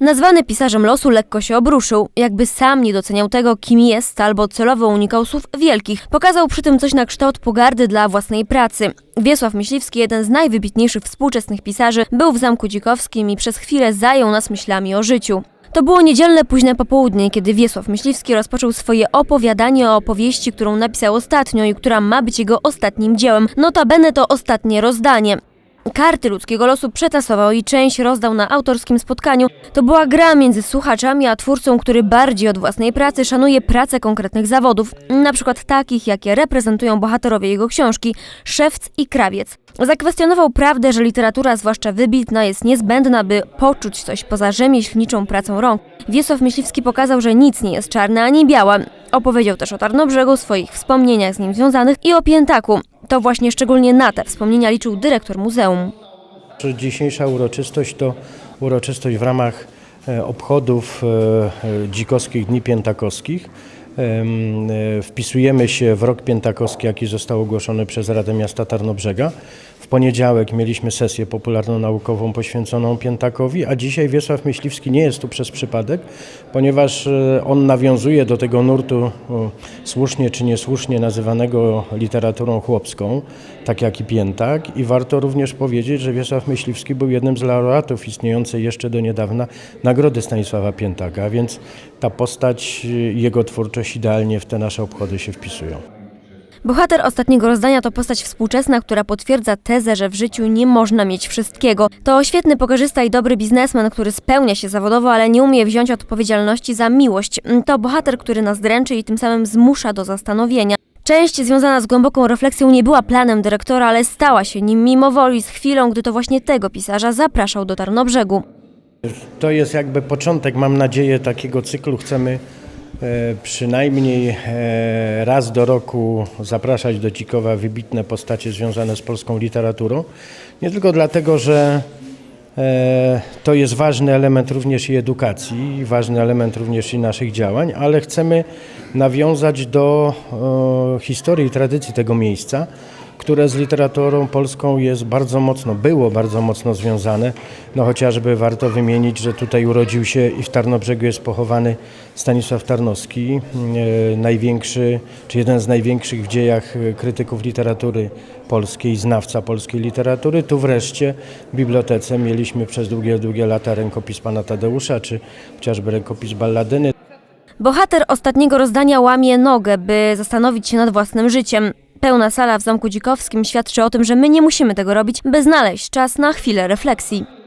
Nazwany pisarzem losu lekko się obruszył, jakby sam nie doceniał tego, kim jest, albo celowo unikał słów wielkich. Pokazał przy tym coś na kształt pogardy dla własnej pracy. Wiesław Myśliwski, jeden z najwybitniejszych współczesnych pisarzy, był w Zamku Dzikowskim i przez chwilę zajął nas myślami o życiu. To było niedzielne późne popołudnie, kiedy Wiesław Myśliwski rozpoczął swoje opowiadanie o opowieści, którą napisał ostatnio i która ma być jego ostatnim dziełem. Notabene to ostatnie rozdanie. Karty ludzkiego losu przetasował i część rozdał na autorskim spotkaniu. To była gra między słuchaczami a twórcą, który bardziej od własnej pracy szanuje pracę konkretnych zawodów, na przykład takich, jakie reprezentują bohaterowie jego książki Szewc i Krawiec. Zakwestionował prawdę, że literatura, zwłaszcza wybitna, jest niezbędna, by poczuć coś poza rzemieślniczą pracą rąk. Wiesław Myśliwski pokazał, że nic nie jest czarne ani białe. Opowiedział też o Tarnobrzegu, swoich wspomnieniach z nim związanych i o Piętaku. To właśnie szczególnie na te wspomnienia liczył dyrektor muzeum. Dzisiejsza uroczystość to uroczystość w ramach e, obchodów e, e, dzikowskich Dni Piętakowskich. Em, Wpisujemy się w rok piętakowski, jaki został ogłoszony przez Radę Miasta Tarnobrzega. W poniedziałek mieliśmy sesję popularno-naukową poświęconą Piętakowi, a dzisiaj Wiesław Myśliwski nie jest tu przez przypadek, ponieważ e, on nawiązuje do tego nurtu o, słusznie czy niesłusznie nazywanego literaturą chłopską, tak jak i Piętak. I warto również powiedzieć, że Wiesław Myśliwski był jednym z laureatów istniejącej jeszcze do niedawna Nagrody Stanisława Piętaka, więc ta postać, jego twórczość idealnie w te nasze obchody się wpisują. Bohater ostatniego rozdania to postać współczesna, która potwierdza tezę, że w życiu nie można mieć wszystkiego. To świetny pokerzysta i dobry biznesmen, który spełnia się zawodowo, ale nie umie wziąć odpowiedzialności za miłość. To bohater, który nas dręczy i tym samym zmusza do zastanowienia. Część związana z głęboką refleksją nie była planem dyrektora, ale stała się nim mimo woli z chwilą, gdy to właśnie tego pisarza zapraszał do Tarnobrzegu. To jest jakby początek, mam nadzieję, takiego cyklu. Chcemy przynajmniej e, raz do roku zapraszać do Cikowa wybitne postacie związane z polską literaturą. Nie tylko dlatego, że e, to jest ważny element również i edukacji, ważny element również i naszych działań, ale chcemy nawiązać do e, historii i tradycji tego miejsca które z literaturą polską jest bardzo mocno, było bardzo mocno związane. No chociażby warto wymienić, że tutaj urodził się i w Tarnobrzegu jest pochowany Stanisław Tarnowski, e, największy, czy jeden z największych w dziejach e, krytyków literatury polskiej, znawca polskiej literatury. Tu wreszcie w bibliotece mieliśmy przez długie, długie lata rękopis pana Tadeusza, czy chociażby rękopis Balladyny. Bohater ostatniego rozdania łamie nogę, by zastanowić się nad własnym życiem. Pełna sala w Zamku Dzikowskim świadczy o tym, że my nie musimy tego robić, by znaleźć czas na chwilę refleksji.